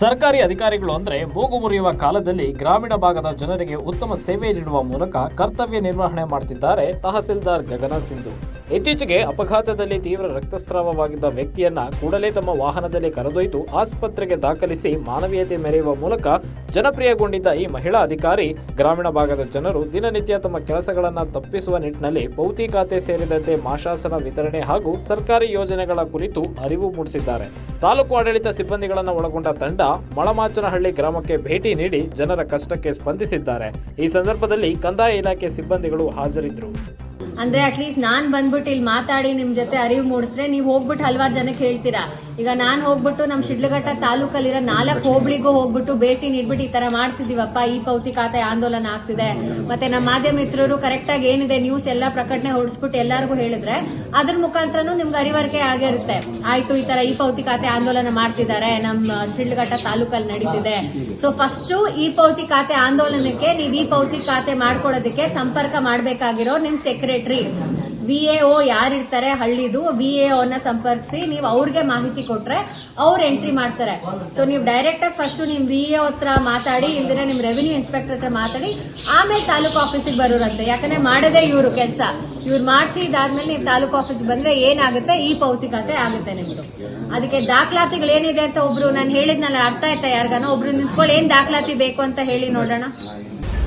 ಸರ್ಕಾರಿ ಅಧಿಕಾರಿಗಳು ಅಂದರೆ ಮೂಗು ಮುರಿಯುವ ಕಾಲದಲ್ಲಿ ಗ್ರಾಮೀಣ ಭಾಗದ ಜನರಿಗೆ ಉತ್ತಮ ಸೇವೆ ನೀಡುವ ಮೂಲಕ ಕರ್ತವ್ಯ ನಿರ್ವಹಣೆ ಮಾಡುತ್ತಿದ್ದಾರೆ ತಹಸೀಲ್ದಾರ್ ಗಗನ ಸಿಂಧು. ಇತ್ತೀಚೆಗೆ ಅಪಘಾತದಲ್ಲಿ ತೀವ್ರ ರಕ್ತಸ್ರಾವವಾಗಿದ್ದ ವ್ಯಕ್ತಿಯನ್ನ ಕೂಡಲೇ ತಮ್ಮ ವಾಹನದಲ್ಲಿ ಕರೆದೊಯ್ದು ಆಸ್ಪತ್ರೆಗೆ ದಾಖಲಿಸಿ ಮಾನವೀಯತೆ ಮೆರೆಯುವ ಮೂಲಕ ಜನಪ್ರಿಯಗೊಂಡಿದ್ದ ಈ ಮಹಿಳಾ ಅಧಿಕಾರಿ, ಗ್ರಾಮೀಣ ಭಾಗದ ಜನರು ದಿನನಿತ್ಯ ತಮ್ಮ ಕೆಲಸಗಳನ್ನು ತಪ್ಪಿಸುವ ನಿಟ್ಟಿನಲ್ಲಿ ಪೌತಿ ಖಾತೆ ಸೇರಿದಂತೆ ಮಾಶಾಸನ ವಿತರಣೆ ಹಾಗೂ ಸರ್ಕಾರಿ ಯೋಜನೆಗಳ ಕುರಿತು ಅರಿವು ಮೂಡಿಸಿದ್ದಾರೆ. ತಾಲೂಕು ಆಡಳಿತ ಸಿಬ್ಬಂದಿಗಳನ್ನು ಒಳಗೊಂಡ ತಂಡ ಮಳಮಾಚನಹಳ್ಳಿ ಗ್ರಾಮಕ್ಕೆ ಭೇಟಿ ನೀಡಿ ಜನರ ಕಷ್ಟಕ್ಕೆ ಸ್ಪಂದಿಸಿದ್ದಾರೆ. ಈ ಸಂದರ್ಭದಲ್ಲಿ ಕಂದಾಯ ಇಲಾಖೆ ಸಿಬ್ಬಂದಿಗಳು ಹಾಜರಿದ್ದರು. ಅಂದ್ರೆ ಅಟ್ಲೀಸ್ಟ್ ನಾನ್ ಬಂದ್ಬಿಟ್ಟು ಇಲ್ಲಿ ಮಾತಾಡಿ ನಿಮ್ ಜೊತೆ ಅರಿವು ಮೂಡಿಸಿದ್ರೆ ನೀವು ಹೋಗ್ಬಿಟ್ಟು ಹಲವಾರು ಜನಕ್ಕೆ ಹೇಳ್ತೀರಾ? ಈಗ ನಾನ್ ಹೋಗ್ಬಿಟ್ಟು ನಮ್ ಶಿಡ್ಲಘಟ್ಟ ತಾಲೂಕಲ್ಲಿರೋ ನಾಲ್ಕು ಹೋಬಳಿಗೂ ಹೋಗ್ಬಿಟ್ಟು ಭೇಟಿ ನೀಡ್ಬಿಟ್ಟು ಈ ತರ ಮಾಡ್ತಿದೀವಪ್ಪ, ಈ ಪೌತಿ ಖಾತೆ ಆಂದೋಲನ ಆಗ್ತಿದೆ. ಮತ್ತೆ ನಮ್ಮ ಮಾಧ್ಯಮ ಮಿತ್ರರು ಕರೆಕ್ಟ್ ಆಗಿ ಏನಿದೆ ನ್ಯೂಸ್ ಎಲ್ಲ ಪ್ರಕಟಣೆ ಹೊಡಿಸ್ಬಿಟ್ಟು ಎಲ್ಲರಿಗೂ ಹೇಳಿದ್ರೆ ಅದ್ರ ಮುಖಾಂತರನು ನಿಮ್ಗೆ ಅರಿವರಿಕೆ ಆಗಿರುತ್ತೆ ಆಯ್ತು, ಈ ತರ ಈ ಪೌತಿ ಖಾತೆ ಆಂದೋಲನ ಮಾಡ್ತಿದ್ದಾರೆ ನಮ್ಮ ಶಿಡ್ಲಘಟ್ಟ ತಾಲೂಕಲ್ಲಿ ನಡೀತಿದೆ. ಸೊ ಫಸ್ಟ್ ಈ ಪೌತಿ ಖಾತೆ ಆಂದೋಲನಕ್ಕೆ ನೀವು ಈ ಪೌತಿ ಖಾತೆ ಮಾಡ್ಕೊಳ್ಳೋದಕ್ಕೆ ಸಂಪರ್ಕ ಮಾಡಬೇಕಾಗಿರೋ ನಿಮ್ ಸೆಕ್ರೆಟರಿ ವಿ ಎ ಒ ಯಾರಿರ್ತಾರೆ ಹಳ್ಳಿದು ವಿ ಎ ನ ಸಂಪರ್ಕಿಸಿ ನೀವು ಅವ್ರಿಗೆ ಮಾಹಿತಿ ಕೊಟ್ರೆ ಅವ್ರು ಎಂಟ್ರಿ ಮಾಡ್ತಾರೆ. ಸೊ ನೀವು ಡೈರೆಕ್ಟ್ ಆಗಿ ಫಸ್ಟ್ ನಿಮ್ ವಿ ಎ ಹತ್ರ ಮಾತಾಡಿ ಇಲ್ದಿರ ನಿಮ್ ರೆವಿನ್ಯೂ ಇನ್ಸ್ಪೆಕ್ಟರ್ ಹತ್ರ ಮಾತಾಡಿ, ಆಮೇಲೆ ತಾಲೂಕು ಆಫೀಸಿಗೆ ಬರೋರಂತೆ. ಯಾಕಂದ್ರೆ ಮಾಡದೇ ಇವರು ಕೆಲಸ. ಇವ್ರು ಮಾಡಿಸಿ ಇದಾದ್ಮೇಲೆ ನೀವು ತಾಲೂಕು ಆಫೀಸ್ ಬಂದ್ರೆ ಏನಾಗುತ್ತೆ? ಈ ಪೌತಿ ಖಾತೆ ಆಗುತ್ತೆ ನಿಮ್ದು. ಅದಕ್ಕೆ ದಾಖಲಾತಿಗಳು ಏನಿದೆ ಅಂತ ಒಬ್ರು, ನಾನು ಹೇಳಿದ್ನಲ್ಲ, ಅರ್ಥ ಆಯ್ತಾ ಯಾರಿಗಾನ? ಒಬ್ರು ನಿಂತ್ಕೊಳ್ಳಿ, ಏನ್ ದಾಖಲಾತಿ ಬೇಕು ಅಂತ ಹೇಳಿ ನೋಡೋಣ.